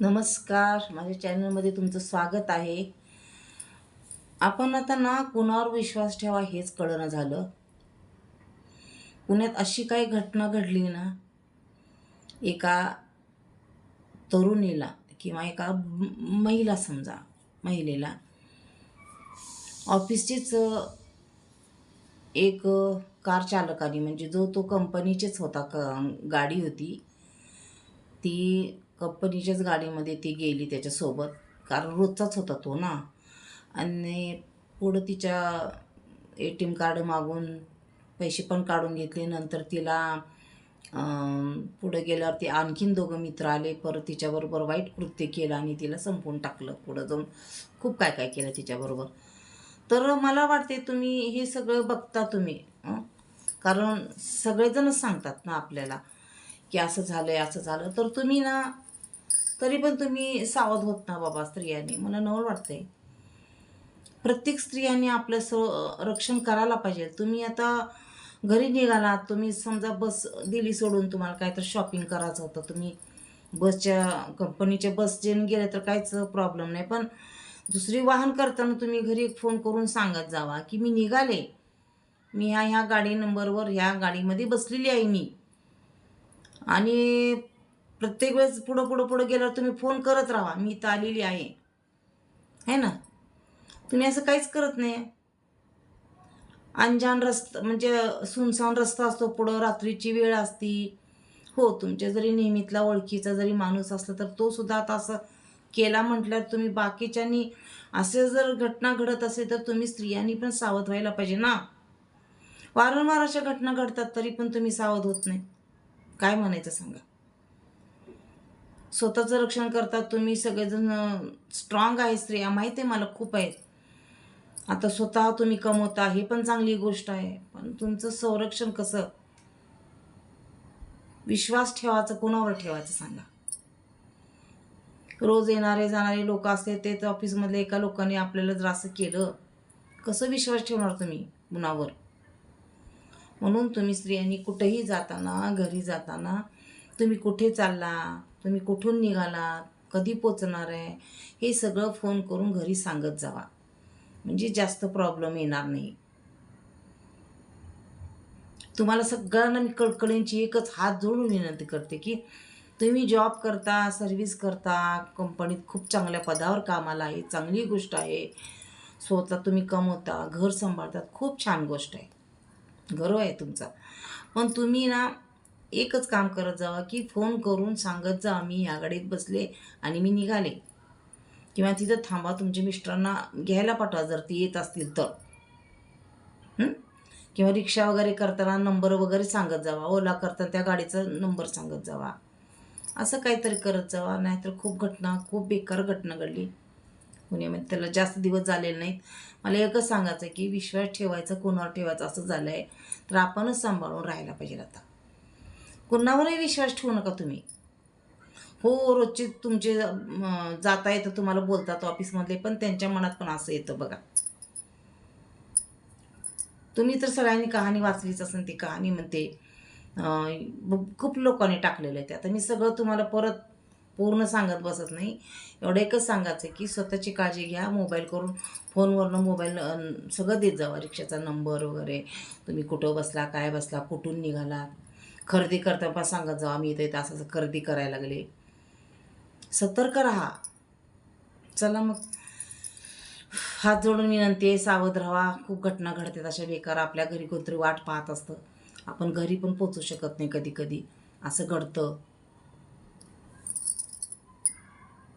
नमस्कार. माझ्या चॅनलमध्ये तुमचं स्वागत आहे. आपण आता ना कुणावर विश्वास ठेवा हेच कळणं झालं. पुण्यात अशी काही घटना घडली ना एका तरुणीला किंवा एका महिला समजा महिलेला ऑफिसचीच एक कार चालकाने म्हणजे जो तो कंपनीचेच होता क गाडी होती ती कंपनीच्याच गाडीमध्ये ती गेली त्याच्यासोबत. कारण रोजचाच होता तो ना. आणि पुढं तिच्या ए टी एम कार्ड मागून पैसे पण काढून घेतले. नंतर तिला पुढं गेल्यावर ते आणखीन दोघं मित्र आले. परत तिच्याबरोबर वाईट कृत्य केलं आणि तिला संपवून टाकलं. पुढं जाऊन खूप काय काय केलं तिच्याबरोबर. तर मला वाटते तुम्ही हे सगळं बघता तुम्ही कारण सगळेजणच सांगतात ना आपल्याला की असं झालं आहे असं झालं. तर तुम्ही ना तरी पण तुम्ही सावध होत ना बाबा स्त्रियांनी. मला नवल वाटतंय. प्रत्येक स्त्रियांनी आपलं स रक्षण करायला पाहिजे. तुम्ही आता घरी निघालात तुम्ही समजा बस दिली सोडून तुम्हाला काय तर शॉपिंग करायचं होतं तुम्ही बसच्या कंपनीच्या बस जेन गेले तर काहीच प्रॉब्लेम नाही. पण दुसरी वाहन करताना तुम्ही घरी फोन करून सांगत जावा की मी निघाले. मी ह्या ह्या गाडी नंबरवर ह्या गाडीमध्ये बसलेली आहे मी. आणि प्रत्येक वेळेस पुढं पुढं पुढं गेल्यावर तुम्ही फोन करत राहा. मी इथं आलेली आहे. है ना? तुम्ही असं काहीच करत नाही. अंजान रस्ता म्हणजे सुनसान रस्ता असतो. पुढं रात्रीची वेळ असती. हो तुमच्या जरी नेहमीतला ओळखीचा जरी माणूस असला तर तो सुद्धा आता असं केला म्हटल्यावर तुम्ही बाकीच्यांनी असे जर घटना घडत असेल तर तुम्ही स्त्रियांनी पण सावध व्हायला पाहिजे ना? वारंवार अशा घटना घडतात तरी पण तुम्ही सावध होत नाही. काय म्हणायचं सांगा? स्वतःचं रक्षण करतात. तुम्ही सगळेजण स्ट्रॉंग आहे स्त्रिया. माहिती आहे मला खूप आहेत. आता स्वतः तुम्ही कमवता ही पण चांगली गोष्ट आहे. पण तुमचं संरक्षण कसं? विश्वास ठेवायचं कोणावर ठेवायचं सांगा. रोज येणारे जाणारे लोक असते ते तर ऑफिसमधले एका लोकांनी आपल्याला जर असं केलं. कसं विश्वास ठेवणार तुम्ही कुणावर? म्हणून तुम्ही स्त्रियांनी कुठेही जाताना घरी जाताना तुम्ही कुठे चालला? तुम्ही कुठून निघालात? कधी पोचणार आहे? हे सगळं फोन करून घरी सांगत जावा. म्हणजे जास्त प्रॉब्लेम येणार नाही. तुम्हाला सगळ्यांना मी कळकळींची एकच हात जोडून विनंती करते की तुम्ही जॉब करता सर्व्हिस करता कंपनीत खूप चांगल्या पदावर कामाला आहे चांगली गोष्ट आहे. स्वतः तुम्ही कमवता घर सांभाळतात खूप छान गोष्ट आहे. गर्व आहे तुमचा. पण तुम्ही ना एकच काम करत जावा की फोन करून सांगत जा मी या गाडीत बसले आणि मी निघाले. किंवा तिथं थांबा तुमच्या मिस्टरांना घ्यायला पाठवा जर ती येत असतील तर. किंवा रिक्षा वगैरे करताना नंबर वगैरे सांगत जावा. ओला करताना त्या गाडीचा नंबर सांगत जावा. असं काहीतरी करत जावा. नाहीतर खूप घटना खूप बेकार घटना घडली. पुण्यामध्ये त्याला जास्त दिवस झालेले नाहीत. मला एकच सांगायचं आहे की विश्वास ठेवायचा कोणावर ठेवायचा असं झालं आहे तर आपणच सांभाळून राहायला पाहिजे आता. कुणावरही विश्वास ठेवू नका तुम्ही. हो रोजचे तुमचे जाता येतं तुम्हाला बोलतात ऑफिसमधले पण त्यांच्या मनात पण असं येतं बघा. तुम्ही तर सगळ्यांनी कहाणी वाचलीच असेल ती कहाणी म्हणते. खूप लोकांनी टाकलेलं आहे ते. आता मी सगळं तुम्हाला परत पूर्ण सांगत बसत नाही. एवढं एकच सांगायचं आहे की स्वतःची काळजी घ्या मोबाईल करून फोनवरनं मोबाईल सगळं देत जावा. रिक्षाचा नंबर वगैरे. तुम्ही कुठं बसला काय बसला कुठून निघाला. खरेदी करता पण सांगत जाऊ आम्ही इथं इथं असं असं खरेदी करायला लागले. सतर्क राहा. चला मग. हात जोडून विनंती आहे सावध राहा. खूप घटना घडतात अशा बेकार. आपल्या घरी कोणतरी वाट पाहत असतं. आपण घरी पण पोचू शकत नाही कधी कधी. असं घडतं.